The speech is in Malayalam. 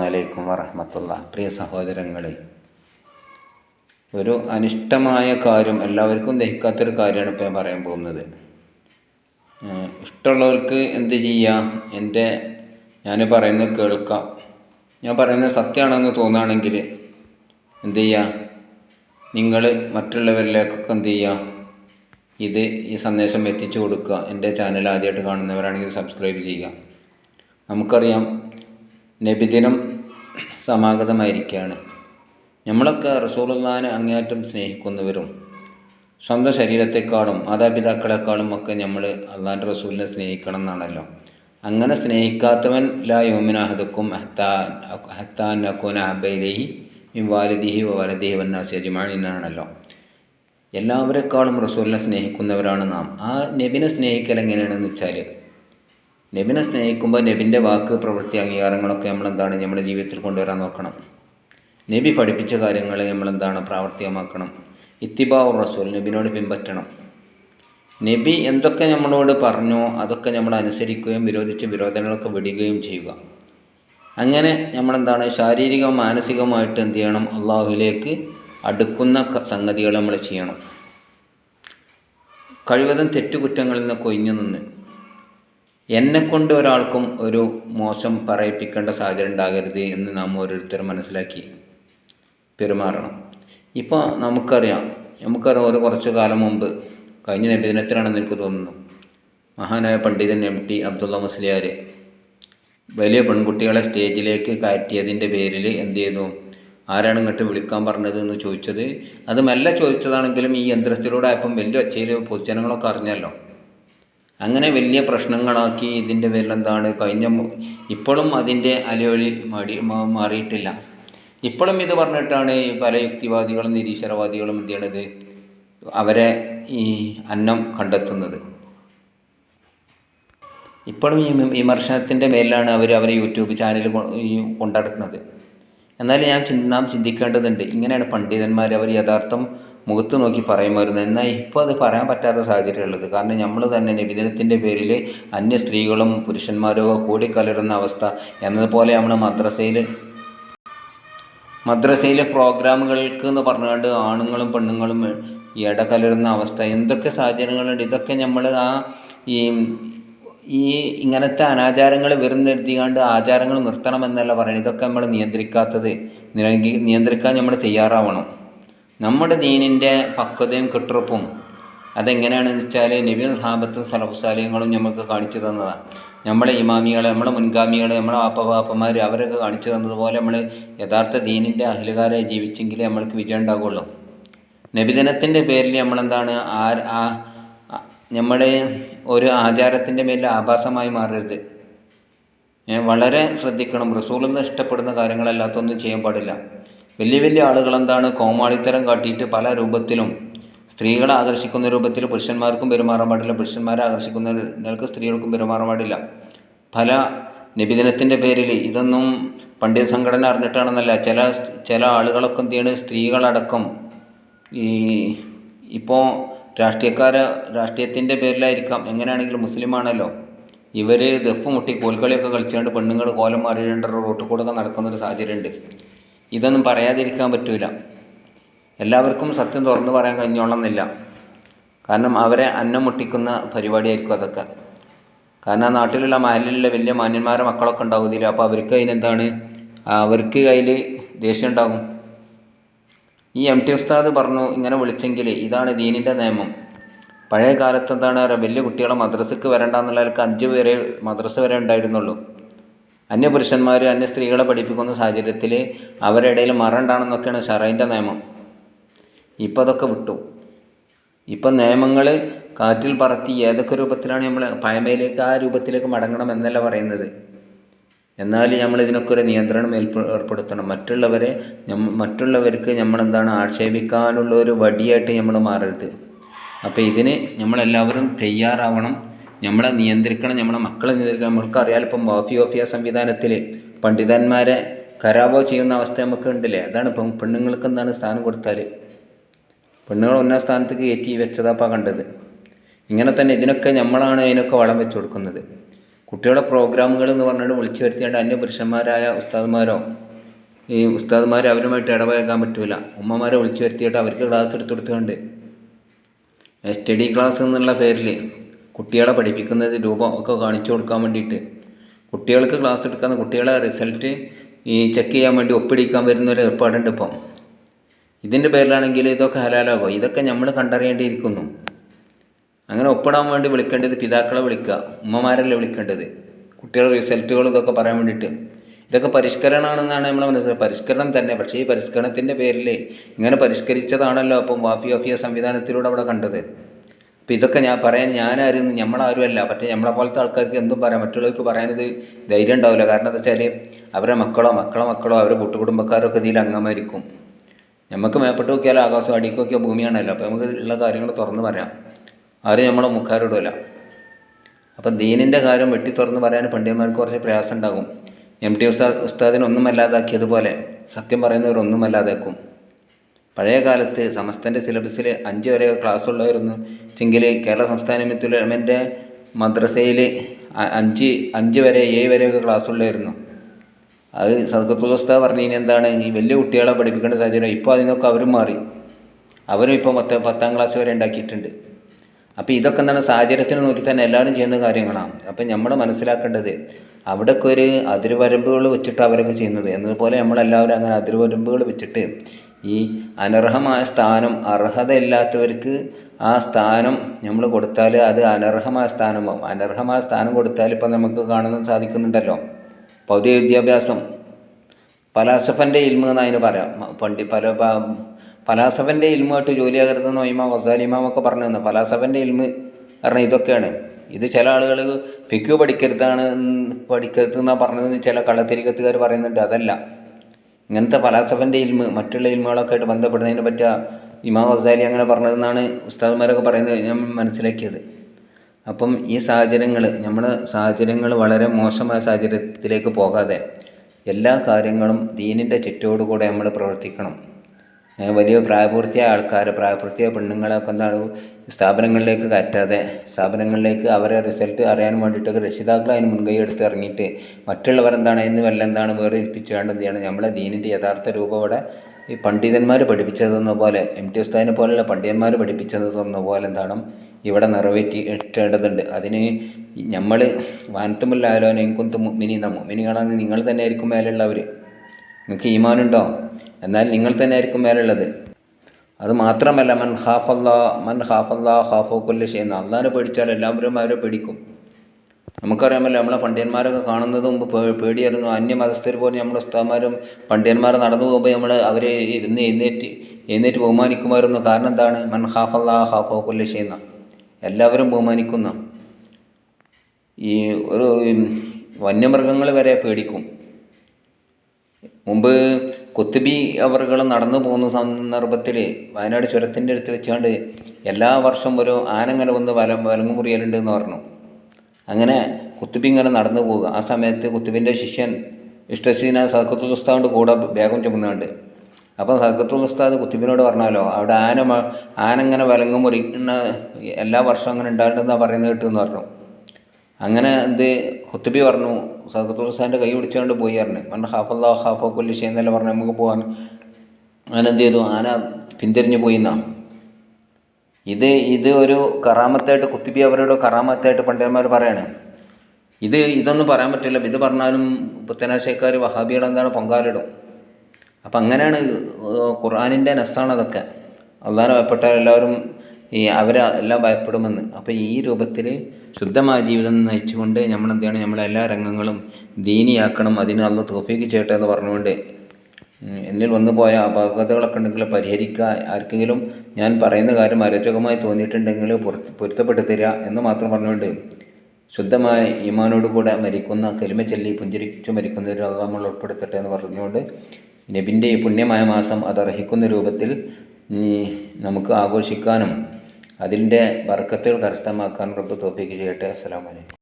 അലൈക്കും വറഹമത്തുള്ള. പ്രിയ സഹോദരങ്ങളെ ഒരു അനിഷ്ടമായ കാര്യം എല്ലാവർക്കും ദഹിക്കാത്തൊരു കാര്യമാണ് ഇപ്പോൾ ഞാൻ പറയാൻ പോകുന്നത്. ഇഷ്ടമുള്ളവർക്ക് എന്ത് ചെയ്യാം? എന്റെ ഞാൻ പറയുന്നത് കേൾക്കാം. ഞാൻ പറയുന്നത് സത്യമാണെന്ന് തോന്നുകയാണെങ്കിൽ എന്ത് ചെയ്യുക നിങ്ങൾ മറ്റുള്ളവരിലേക്കൊക്കെ എന്ത് ചെയ്യുക ഇത് ഈ സന്ദേശം എത്തിച്ചു കൊടുക്കുക. എന്റെ ചാനൽ ആദ്യമായിട്ട് കാണുന്നവരാണെങ്കിൽ സബ്സ്ക്രൈബ് ചെയ്യുക. നമുക്കറിയാം നബിദിനം സമാഗതമായിരിക്കുകയാണ്. നമ്മളൊക്കെ റസൂലുള്ളാനെ അങ്ങേയറ്റം സ്നേഹിക്കുന്നവരും സ്വന്തം ശരീരത്തെക്കാളും മാതാപിതാക്കളെക്കാളും ഒക്കെ നമ്മൾ അള്ളാന്റെ റസൂലിനെ സ്നേഹിക്കണം എന്നാണല്ലോ അങ്ങനെ സ്നേഹിക്കാത്തവൻ ലാ യോമിനാഹദക്കും ഹത്താൻ ഹത്താൻ അക്കോന അബൈദേഹി വാലിദിഹി വലദിഹി വന്നാസി അജ്മാൻ എന്നാണല്ലോ. എല്ലാവരെക്കാളും റസൂലിനെ സ്നേഹിക്കുന്നവരാണ് നാം. ആ നബിനെ സ്നേഹിക്കൽ എങ്ങനെയാണെന്ന് വെച്ചാൽ നബിനെ സ്നേഹിക്കുമ്പോൾ നബിന്റെ വാക്ക് പ്രവൃത്തി അംഗീകാരങ്ങളൊക്കെ നമ്മളെന്താണ് നമ്മുടെ ജീവിതത്തിൽ കൊണ്ടുവരാൻ നോക്കണം. നബി പഠിപ്പിച്ച കാര്യങ്ങൾ നമ്മളെന്താണ് പ്രാവർത്തികമാക്കണം. ഇത്തിബാവുർ റസൂൽ നബിനോട് പിൻപറ്റണം. നബി എന്തൊക്കെ നമ്മളോട് പറഞ്ഞോ അതൊക്കെ നമ്മൾ അനുസരിക്കുകയും വിരോധിച്ച് വിരോധനങ്ങളൊക്കെ വിടുകയും ചെയ്യുക. അങ്ങനെ നമ്മളെന്താണ് ശാരീരികവും മാനസികവുമായിട്ട് എന്ത് ചെയ്യണം? അള്ളാഹുവിലേക്ക് അടുക്കുന്ന സംഗതികൾ നമ്മൾ ചെയ്യണം. കഴിവതും തെറ്റുകുറ്റങ്ങളിൽ നിന്ന് ഒഴിഞ്ഞു നിന്ന് എന്നെക്കൊണ്ട് ഒരാൾക്കും ഒരു മോശം പറയിപ്പിക്കേണ്ട സാഹചര്യം ഉണ്ടാകരുത് എന്ന് നാം ഓരോരുത്തർ മനസ്സിലാക്കി പെരുമാറണം. ഇപ്പോൾ നമുക്കറിയാം നമുക്കറിയാം ഒരു കുറച്ച് കാലം മുമ്പ് കഴിഞ്ഞ നബിദിനത്തിലാണെന്ന് എനിക്ക് തോന്നുന്നു. മഹാനായ പണ്ഡിതൻ എം ടി അബ്ദുള്ള മുസ്ലിയാർ വലിയ പെൺകുട്ടികളെ സ്റ്റേജിലേക്ക് കയറ്റിയതിന്റെ പേരിൽ എന്ത് ചെയ്തു? ആരാണ് ഇങ്ങോട്ട് വിളിക്കാൻ പറഞ്ഞത് എന്ന് ചോദിച്ചത്? അത് മെല്ലെ ചോദിച്ചതാണെങ്കിലും ഈ യന്ത്രത്തിലൂടെ ആയപ്പം വലിയ ഒച്ചയിൽ പൊതുജനങ്ങളൊക്കെ അറിഞ്ഞല്ലോ. അങ്ങനെ വലിയ പ്രശ്നങ്ങളാക്കി ഇതിന്റെ പേരിൽ എന്താണ് കഴിഞ്ഞ ഇപ്പോഴും അതിന്റെ അലയൊലി മടി മാറിയിട്ടില്ല. ഇപ്പോഴും ഇത് പറഞ്ഞിട്ടാണ് പല യുക്തിവാദികളും നിരീശ്വരവാദികളും എന്ത് ചെയ്യണത് അവരെ ഈ അന്നം കണ്ടെത്തുന്നത്. ഇപ്പോഴും ഈ വിമ- വിമർശനത്തിന്റെ മേലിലാണ് അവർ അവരെ യൂട്യൂബ് ചാനൽ കൊണ്ടടക്കുന്നത്. എന്നാലും ഞാൻ നാം ചിന്തിക്കേണ്ടതുണ്ട് ഇങ്ങനെയാണ് പണ്ഡിതന്മാർ അവർ യഥാർത്ഥം മുഖത്ത് നോക്കി പറയുമായിരുന്നു എന്നാൽ ഇപ്പോൾ അത് പറയാൻ പറ്റാത്ത സാഹചര്യമുള്ളത് കാരണം നമ്മൾ തന്നെ നിബിധനത്തിന്റെ പേരിൽ അന്യ സ്ത്രീകളും പുരുഷന്മാരോ കൂടിക്കലരുന്ന അവസ്ഥ. എന്നതുപോലെ നമ്മൾ മദ്രസയിൽ മദ്രസയിലെ പ്രോഗ്രാമുകൾക്ക് എന്ന് പറഞ്ഞുകൊണ്ട് ആണുങ്ങളും പെണ്ണുങ്ങളും ഇടകലരുന്ന അവസ്ഥ. എന്തൊക്കെ സാഹചര്യങ്ങളുണ്ട്? ഇതൊക്കെ നമ്മൾ ആ ഈ ഈ ഇങ്ങനത്തെ അനാചാരങ്ങൾ നിർത്തിക്കാണ്ട് ആചാരങ്ങൾ നിർത്തണമെന്നല്ല പറയുന്നത്. ഇതൊക്കെ നമ്മൾ നിയന്ത്രിക്കാത്തത് നിയന്ത്രി- നിയന്ത്രിക്കാൻ നമ്മൾ തയ്യാറാവണം. നമ്മുടെ ദീനിന്റെ പക്വതയും കെട്ടുറപ്പും അതെങ്ങനെയാണെന്ന് വെച്ചാൽ നബിയും സാബത്തും സലഫുസാലിയങ്ങളും നമുക്ക് കാണിച്ചു തന്നതാണ് നമ്മളെ ഇമാമികളെ നമ്മളെ മുൻഗാമികളെ നമ്മളെ വാപ്പവാപ്പന്മാർ അവരൊക്കെ കാണിച്ചു തന്നതുപോലെ നമ്മൾ യഥാർത്ഥ ദീനിന്റെ അഹിലുകാരെ ജീവിച്ചെങ്കിലേ നമ്മൾക്ക് വിജയം ഉണ്ടാവുകയുള്ളൂ. നബിദിനത്തിന്റെ പേരിൽ നമ്മളെന്താണ് ആ ആ നമ്മുടെ ഒരു ആചാരത്തിന്റെ മേലിൽ ആഭാസമായി മാറരുത്. വളരെ ശ്രദ്ധിക്കണം. റസൂലിന്ന് ഇഷ്ടപ്പെടുന്ന കാര്യങ്ങളല്ലാത്തൊന്നും ചെയ്യാൻ പാടില്ല. വലിയ വലിയ ആളുകൾ എന്താണ് കോമാളിത്തരം കാട്ടിയിട്ട് പല രൂപത്തിലും സ്ത്രീകളെ ആകർഷിക്കുന്ന രൂപത്തിൽ പുരുഷന്മാർക്കും പെരുമാറാൻ പാടില്ല പുരുഷന്മാരെ ആകർഷിക്കുന്ന നിലയ്ക്ക് സ്ത്രീകൾക്കും പെരുമാറാൻ പാടില്ല. പല നിബിദിനത്തിന്റെ പേരിൽ ഇതൊന്നും പണ്ഡിത സംഘടന അറിഞ്ഞിട്ടാണെന്നല്ല. ചില ചില ആളുകളൊക്കെ എന്ത് ചെയ്യണ്? സ്ത്രീകളടക്കം ഈ ഇപ്പോൾ രാഷ്ട്രീയക്കാർ രാഷ്ട്രീയത്തിന്റെ പേരിലായിരിക്കാം. എങ്ങനെയാണെങ്കിലും മുസ്ലിമാണല്ലോ ഇവർ ദഫ് മുട്ടി കോൽക്കളിയൊക്കെ കളിച്ചുകൊണ്ട് പെണ്ണുങ്ങൾ കോലം മാറിയിട്ട് റോട്ടിൽ കൂടെ നടക്കുന്നൊരു സാഹചര്യമുണ്ട്. ഇതൊന്നും പറയാതിരിക്കാൻ പറ്റൂല. എല്ലാവർക്കും സത്യം തുറന്നു പറയാൻ കഴിഞ്ഞോളന്നില്ല. കാരണം അവരെ അന്നം മുട്ടിക്കുന്ന പരിപാടിയായിരിക്കും അതൊക്കെ. കാരണം ആ നാട്ടിലുള്ള മഹലിലുള്ള വലിയ മാന്യന്മാരെ മക്കളൊക്കെ ഉണ്ടാകുന്നില്ല അപ്പോൾ അവർക്ക് അതിനെന്താണ് അവർക്ക് കയ്യിൽ ദേഷ്യം ഉണ്ടാകും. ഈ എം ടി ഉസ്താദ് പറഞ്ഞു ഇങ്ങനെ വിളിച്ചെങ്കിൽ ഇതാണ് ദീനിന്റെ നിയമം. പഴയ കാലത്ത് എന്താണ് വലിയ കുട്ടികളെ മദ്രസക്ക് നിലയ്ക്ക് അഞ്ച് പേരെ മദ്രസ വരെ ഉണ്ടായിരുന്നുള്ളൂ. അന്യ പുരുഷന്മാർ അന്യ സ്ത്രീകളെ പഠിപ്പിക്കുന്ന സാഹചര്യത്തിൽ അവരുടെ ഇടയിൽ മറണ്ടാണെന്നൊക്കെയാണ് ഷറൈന്റെ നിയമം. ഇപ്പം അതൊക്കെ വിട്ടു. ഇപ്പം നിയമങ്ങൾ കാറ്റിൽ പറത്തി ഏതൊക്കെ രൂപത്തിലാണ് നമ്മൾ പഴമയിലേക്ക് ആ രൂപത്തിലേക്ക് മടങ്ങണം എന്നല്ല പറയുന്നത്. എന്നാൽ നമ്മൾ ഇതിനൊക്കെ ഒരു നിയന്ത്രണം ഏർപ്പെടുത്തണം. മറ്റുള്ളവരെ മറ്റുള്ളവർക്ക് നമ്മളെന്താണ് ആക്ഷേപിക്കാനുള്ള ഒരു വടിയായിട്ട് നമ്മൾ മാറരുത്. അപ്പോൾ ഇതിന് നമ്മളെല്ലാവരും തയ്യാറാവണം. നമ്മളെ നിയന്ത്രിക്കണം നമ്മളെ മക്കളെ നിയന്ത്രിക്കണം. നമുക്കറിയാം ഇപ്പം മാഫി ഓഫിയ സംവിധാനത്തിൽ പണ്ഡിതന്മാരെ കരാബോ ചെയ്യുന്ന അവസ്ഥ നമുക്ക് ഉണ്ടല്ലേ അതാണ് ഇപ്പം പെണ്ണുങ്ങൾക്ക് എന്താണ് സ്ഥാനം കൊടുത്താൽ പെണ്ണുങ്ങൾ ഒന്നാം സ്ഥാനത്തേക്ക് കയറ്റി വെച്ചതാപ്പാ കണ്ടത്. ഇങ്ങനെ തന്നെ ഇതിനൊക്കെ നമ്മളാണ് അതിനൊക്കെ വളം വെച്ച് കൊടുക്കുന്നത്. കുട്ടികളുടെ പ്രോഗ്രാമുകൾ എന്ന് പറഞ്ഞിട്ട് വിളിച്ചു വരുത്തിയാണ്ട് അന്യ പുരുഷന്മാരായ ഉസ്താദ്മാരോ ഈ ഉസ്താദ്മാർ അവരുമായിട്ട് ഇടപഴകാൻ പറ്റില്ല ഉമ്മമാരെ വിളിച്ചു വരുത്തിയിട്ട് അവർക്ക് ക്ലാസ് എടുത്തു കൊടുത്തുകൊണ്ട് സ്റ്റഡി ക്ലാസ് എന്നുള്ള പേരിൽ കുട്ടികളെ പഠിപ്പിക്കുന്നത് രൂപം ഒക്കെ കാണിച്ചു കൊടുക്കാൻ വേണ്ടിയിട്ട്. കുട്ടികൾക്ക് ക്ലാസ് എടുക്കുന്ന കുട്ടികളെ റിസൾട്ട് ഈ ചെക്ക് ചെയ്യാൻ വേണ്ടി ഒപ്പിടിക്കാൻ വരുന്ന ഒരു ഏർപ്പാടുണ്ട് ഇപ്പം. ഇതിന്റെ പേരിലാണെങ്കിൽ ഇതൊക്കെ ഹലാലാകോ. ഇതൊക്കെ നമ്മൾ കണ്ടറിയേണ്ടിയിരിക്കുന്നു. അങ്ങനെ ഒപ്പിടാൻ വേണ്ടി വിളിക്കേണ്ടത് പിതാക്കളെ വിളിക്കുക ഉമ്മമാരല്ലേ വിളിക്കേണ്ടത്? കുട്ടികളുടെ റിസൾട്ടുകൾ ഇതൊക്കെ പറയാൻ വേണ്ടിയിട്ട്. ഇതൊക്കെ പരിഷ്കരണമാണെന്നാണ് നമ്മൾ മനസ്സിലാക്കുക പരിഷ്കരണം തന്നെ. പക്ഷേ ഈ പരിഷ്കരണത്തിന്റെ പേരിൽ ഇങ്ങനെ പരിഷ്കരിച്ചതാണല്ലോ അപ്പം വാഫി വാഫിയ സംവിധാനത്തിലൂടെ അവിടെ കണ്ടത്. അപ്പം ഇതൊക്കെ ഞാൻ പറയാൻ ഞാനാരും നമ്മളാരുമല്ല പക്ഷേ നമ്മളെ പോലത്തെ ആൾക്കാർക്ക് എന്തും പറയാം. മറ്റുള്ളവർക്ക് പറയാനത് ധൈര്യം ഉണ്ടാവില്ല. കാരണം എന്താ വെച്ചാൽ അവരുടെ മക്കളോ മക്കളെ മക്കളോ അവരുടെ കൂട്ടുകുടുംബക്കാരോ ഒക്കെ ഇതിൽ അംഗമായിരിക്കും. നമുക്ക് മേപ്പെട്ട് നോക്കിയാൽ ആകാശം അടിക്ക് നോക്കിയാൽ ഭൂമിയാണല്ലോ. അപ്പോൾ നമുക്ക് ഉള്ള കാര്യങ്ങൾ തുറന്ന് പറയാം. ആരും നമ്മളെ മുഖാരോടുമല്ല അപ്പം ദീനിന്റെ കാര്യം വെട്ടി തുറന്ന് പറയാൻ പണ്ഡിതന്മാർക്ക് കുറച്ച് പ്രയാസം ഉണ്ടാകും. എം ടി ഉസ്താ ഉസ്താദിനെ ഒന്നും അല്ലാതാക്കിയതുപോലെ സത്യം പറയുന്നവരൊന്നും അല്ലാതാക്കും. പഴയ കാലത്ത് സമസ്തന്റെ സിലബസിൽ അഞ്ച് വരെ ക്ലാസ് ഉള്ളായിരുന്നു എങ്കിൽ കേരള സംസ്ഥാന മിത്തുലമന്റെ മദ്രസയിൽ അഞ്ച് അഞ്ച് വരെ ഏഴ് വരെയൊക്കെ ക്ലാസ് ഉള്ളായിരുന്നു അത് സദക്കത്തുൽ ഉസ്താദ് പറഞ്ഞു ഇനി എന്താണ്? ഈ വലിയ കുട്ടികളെ പഠിപ്പിക്കേണ്ട സാഹചര്യം ഇപ്പോൾ അതിനൊക്കെ അവരും മാറി. അവരും ഇപ്പോൾ പത്ത് പത്താം ക്ലാസ് വരെ ഉണ്ടാക്കിയിട്ടുണ്ട്. അപ്പോൾ ഇതൊക്കെ എന്താണ്? സാഹചര്യത്തിന് നോക്കി തന്നെ എല്ലാവരും ചെയ്യുന്ന കാര്യങ്ങളാണ്. അപ്പം നമ്മൾ മനസ്സിലാക്കേണ്ടത് അവിടെയൊക്കെ ഒരു അതിർവരമ്പുകൾ വെച്ചിട്ട് അവരൊക്കെ ചെയ്യുന്നത്. എന്നതുപോലെ നമ്മളെല്ലാവരും അങ്ങനെ അതിർവരമ്പുകൾ വെച്ചിട്ട് ഈ അനർഹമായ സ്ഥാനം അർഹതയില്ലാത്തവർക്ക് ആ സ്ഥാനം നമ്മൾ കൊടുത്താൽ അത് അനർഹമായ സ്ഥാനമാവും. അനർഹമായ സ്ഥാനം കൊടുത്താൽ ഇപ്പം നമുക്ക് കാണുന്നത് സാധിക്കുന്നുണ്ടല്ലോ. ഭൗതിക വിദ്യാഭ്യാസം. ഫലാസഫന്റെ ഇൽമ എന്ന് അതിന് പറയാം. പണ്ടി പല ഫലാസഫന്റെ ഇൽമുമായിട്ട് ജോലിയാകരുതെന്ന് ഇമാം വസാലി ഒക്കെ പറഞ്ഞു തന്നെ. ഫലാസഫന്റെ ഇൽമ് കാരണം ഇതൊക്കെയാണ്. ഇത് ചില ആളുകൾ ഫിക്കു പഠിക്കരുതാണ് പഠിക്കരുത് എന്നാണ് പറഞ്ഞതെന്ന് ചില കള്ളത്തിരിക്കത്തുകാർ പറയുന്നുണ്ട്. അതല്ല. ഇങ്ങനത്തെ ഫലാസഫന്റെ ഇൽമ് മറ്റുള്ള ഇൽമുകളൊക്കെ ആയിട്ട് ബന്ധപ്പെടുന്നതിന് പറ്റിയ ഇമാം ഹസാലി അങ്ങനെ പറഞ്ഞതെന്നാണ് ഉസ്താദ്മാരൊക്കെ പറയുന്നത് ഞാൻ മനസ്സിലാക്കിയത്. അപ്പം ഈ സാഹചര്യങ്ങൾ നമ്മൾ സാഹചര്യങ്ങൾ വളരെ മോശമായ സാഹചര്യത്തിലേക്ക് പോകാതെ എല്ലാ കാര്യങ്ങളും ദീനിന്റെ ചുറ്റോടുകൂടെ നമ്മൾ പ്രവർത്തിക്കണം. വലിയ പ്രായപൂർത്തിയായ ആൾക്കാർ പ്രായപൂർത്തിയായ പെണ്ണുങ്ങളൊക്കെ എന്താണ് സ്ഥാപനങ്ങളിലേക്ക് കയറ്റാതെ സ്ഥാപനങ്ങളിലേക്ക് അവരെ റിസൾട്ട് അറിയാൻ വേണ്ടിയിട്ടൊക്കെ രക്ഷിതാക്കൾ അതിന് മുൻകൈ എടുത്ത് ഇറങ്ങിയിട്ട് മറ്റുള്ളവർ എന്താണ് എന്ന് വല്ല എന്താണ് വേറെ ഏൽപ്പിച്ചുകൊണ്ട് എന്ത് ചെയ്യണം? നമ്മളെ ദീനിന്റെ യഥാർത്ഥ രൂപം ഇവിടെ ഈ പണ്ഡിതന്മാർ പഠിപ്പിച്ചതെന്ന പോലെ എം ടി ഉസ്താദിനെ പോലുള്ള പണ്ഡിതന്മാർ പഠിപ്പിച്ചതെന്ന പോലെ എന്താണ് ഇവിടെ നിറവേറ്റി ഇട്ടേണ്ടതുണ്ട് അതിന് നമ്മൾ വാനത്തുമില്ലാലോ നെങ്കുന്ത് മിനി നമ്മ മിനികളാണ് നിങ്ങൾ തന്നെ ആയിരിക്കും മേലുള്ളവർ നിങ്ങൾക്ക് ഈമാനുണ്ടോ? എന്നാൽ നിങ്ങൾ തന്നെ ആയിരിക്കും മേലുള്ളത്. അത് മാത്രമല്ല മൻ ഹാഫല്ലാ മൻ ഹാഫല്ലാ ഹാഫോ കൊല്ല ചെയ്യുന്ന അള്ളാനെ പേടിച്ചാൽ എല്ലാവരും അവരെ പേടിക്കും. നമുക്കറിയാമല്ലോ നമ്മളെ പണ്ഡിയന്മാരൊക്കെ കാണുന്നത് മുമ്പ് പേടിയായിരുന്നു. അന്യ മതസ്ഥർ പോലും നമ്മളെ ഉസ്താന്മാരും പണ്ഡിയന്മാർ നടന്നു പോകുമ്പോൾ നമ്മൾ അവരെ ഇരുന്ന് എഴുന്നേറ്റ് എഴുന്നേറ്റ് ബഹുമാനിക്കുമായിരുന്നു. കാരണം എന്താണ്? മൻ ഹാഫല്ലാ ഹാഫോ കൊല്ല ചെയ്യുന്ന എല്ലാവരും ബഹുമാനിക്കുന്ന ഈ ഒരു വന്യമൃഗങ്ങൾ വരെ പേടിക്കും. മുമ്പ് കുത്തുബി അവറുകൾ നടന്നു പോകുന്ന സന്ദർഭത്തിൽ വയനാട് ചുരത്തിന്റെ അടുത്ത് വെച്ചുകൊണ്ട് എല്ലാ വർഷവും ഒരു ആനങ്ങനെ വന്ന് വല വലങ്ങു മുറിയലുണ്ട് എന്ന് പറഞ്ഞു. അങ്ങനെ കുത്തുബി ഇങ്ങനെ നടന്നു പോവുക. ആ സമയത്ത് കുത്തുബിന്റെ ശിഷ്യൻ ഇഷ്ടസീന സക്കത്തുൽ ഉസ്താദിന്റെ കൂടെ ബേഗം ചുമന്നുകൊണ്ട് അപ്പം സക്കത്തുൽ ഉസ്താദ് കുത്തുബിനോട് പറഞ്ഞാലോ അവിടെ ആന ആന ഇങ്ങനെ വലങ്ങു മുറിക്കുന്ന എല്ലാ വർഷവും അങ്ങനെ ഉണ്ടാകേണ്ടതെന്നാണ് പറയുന്നത് കേട്ടു എന്ന് പറഞ്ഞു. അങ്ങനെ എന്ത് കുത്തുബി പറഞ്ഞു സദത്തുൽ ഹുസാന്റെ കൈ പിടിച്ചുകൊണ്ട് പോയി പറഞ്ഞു. മൻ ഹാഫല്ലാ ഹാഫോ കൊല്ലി എന്നല്ല പറഞ്ഞു നമുക്ക് പോകാൻ. അങ്ങനെ എന്ത് ചെയ്തു? ആന പിന്തിരിഞ്ഞു പോയി എന്നാ. ഇത് ഇത് ഒരു കറാമത്തായിട്ട് കുത്തുബി അവരുടെ കറാമത്തായിട്ട് പണ്ഡിതന്മാർ പറയാണ്. ഇത് ഇതൊന്നും പറയാൻ പറ്റില്ല. ഇത് പറഞ്ഞാലും പുത്തനാശയക്കാർ വഹാബികൾ എന്താണ് പൊങ്കാലിടും. അപ്പം അങ്ങനെയാണ് ഖുർആാനിന്റെ നെസ്സാണതൊക്കെ അതൊക്കെ. അള്ളാഹാനെ എല്ലാവരും ഈ അവരെല്ലാം ഭയപ്പെടുമെന്ന്. അപ്പോൾ ഈ രൂപത്തിൽ ശുദ്ധമായ ജീവിതം നയിച്ചുകൊണ്ട് നമ്മൾ എന്താണ് നമ്മളെ എല്ലാ രംഗങ്ങളും ദീനിയാക്കണം അതിന് അന്ന് തോഫീക്ക് ചെയ്യട്ടെ എന്ന് പറഞ്ഞുകൊണ്ട് എന്നിൽ വന്നു പോയ അപകടങ്ങളൊക്കെ ഉണ്ടെങ്കിൽ പരിഹരിക്കുക. ആർക്കെങ്കിലും ഞാൻ പറയുന്ന കാര്യം അരോചകമായി തോന്നിയിട്ടുണ്ടെങ്കിൽ പൊരുത്ത പൊരുത്തപ്പെട്ട് തരിക എന്ന് മാത്രം പറഞ്ഞുകൊണ്ട് ശുദ്ധമായ ഈമാനോട് കൂടെ മരിക്കുന്ന കലിമ ചൊല്ലി പുഞ്ചിരിച്ച് മരിക്കുന്ന അത് നമ്മൾ ഉൾപ്പെടുത്തട്ടെ എന്ന് പറഞ്ഞുകൊണ്ട് നബിന്റെ ഈ പുണ്യമായ മാസം അത് അർഹിക്കുന്ന രൂപത്തിൽ നമുക്ക് ആഘോഷിക്കാനും അതിന്റെ ബർക്കത്തുകൾ കരസ്ഥമാക്കാൻ റബ്ബ് തോഫിക്ക് ചെയ്യട്ടെ. അസ്സാം വലൈക്കും